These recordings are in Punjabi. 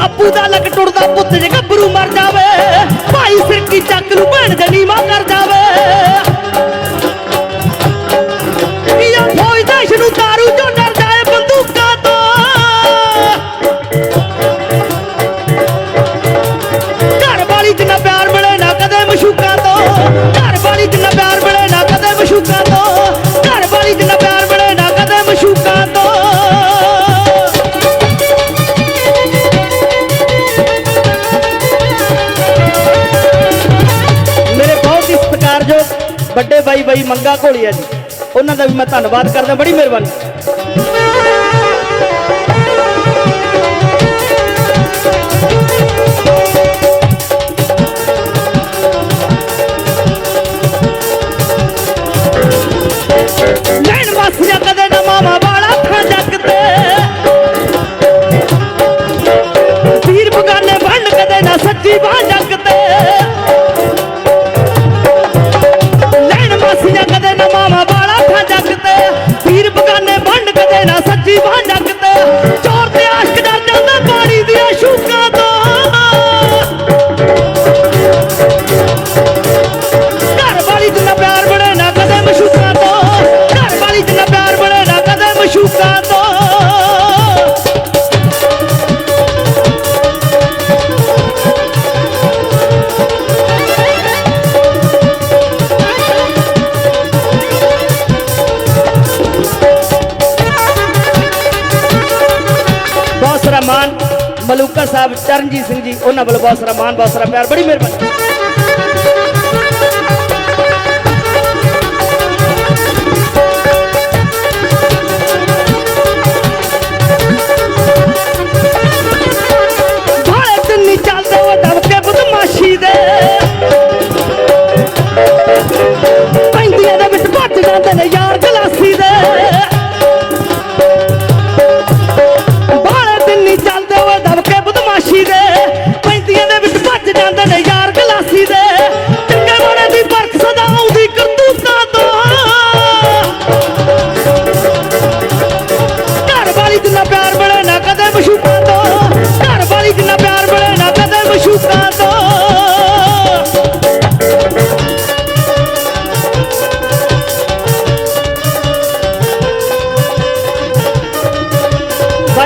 ਬਾਪੂ ਦਾ ਲੱਕ ਟੁੱਟਦਾ ਪੁੱਤ ਜੇ ਗੱਭਰੂ ਮਰ ਜਾਵੇ। ਭਾਈ ਫਿਰ ਵੱਡੇ ਬਾਈ ਬਾਈ ਮੰਗਾ ਘੋਲੀਆ ਜੀ। ਉਹਨਾਂ ਦਾ ਵੀ ਮੈਂ ਧੰਨਵਾਦ ਕਰਦਾ। ਬੜੀ ਮਿਹਰਬਾਨੀ। ਮਾਨ ਮਲੂਕਾ ਸਾਹਿਬ ਚਰਨਜੀਤ ਸਿੰਘ ਜੀ, ਉਹਨਾਂ ਵੱਲੋਂ ਬਹੁਤ ਸਾਰਾ ਮਾਨ ਬਹੁਤ ਸਾਰਾ ਪਿਆਰ, ਬੜੀ ਮਿਹਰਬਾਨੀ।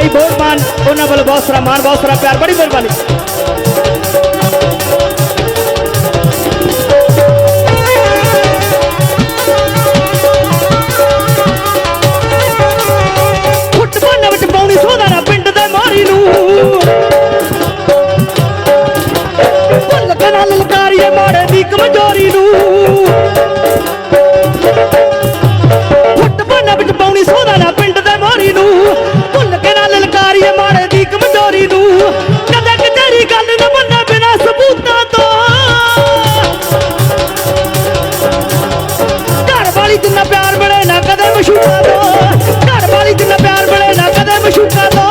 ਬਈ ਬਹੁਤ ਮਾਨ ਉਹਨਾਂ ਵੱਲ ਬਹੁਤ ਸਾਰਾ ਮਾਨ ਬਹੁਤ ਸਾਰਾ ਪਿਆਰ, ਬੜੀ ਮਿਹਰਬਾਨੀ। ਵਿੱਚ ਪਾਉਣੀ ਸੋਹਣਾ ਪਿੰਡ ਦੇ ਮਾਰੀ ਨੂੰ। ਭੁੱਲ ਕੇ ਮਾੜੇ ਦੀ ਕਮਜ਼ੋਰੀ ਨੂੰ। ਜਿੰਨਾ ਪਿਆਰ ਬਣੇ ਨਾ ਕਦੇ ਮਸ਼ੂਕਾ ਦੋ ਘਰ ਵਾਲੀ ਜਿੰਨਾ ਪਿਆਰ ਬਣੇ ਨਾ ਕਦੇ ਮਸ਼ੂਕਾ ਦੋ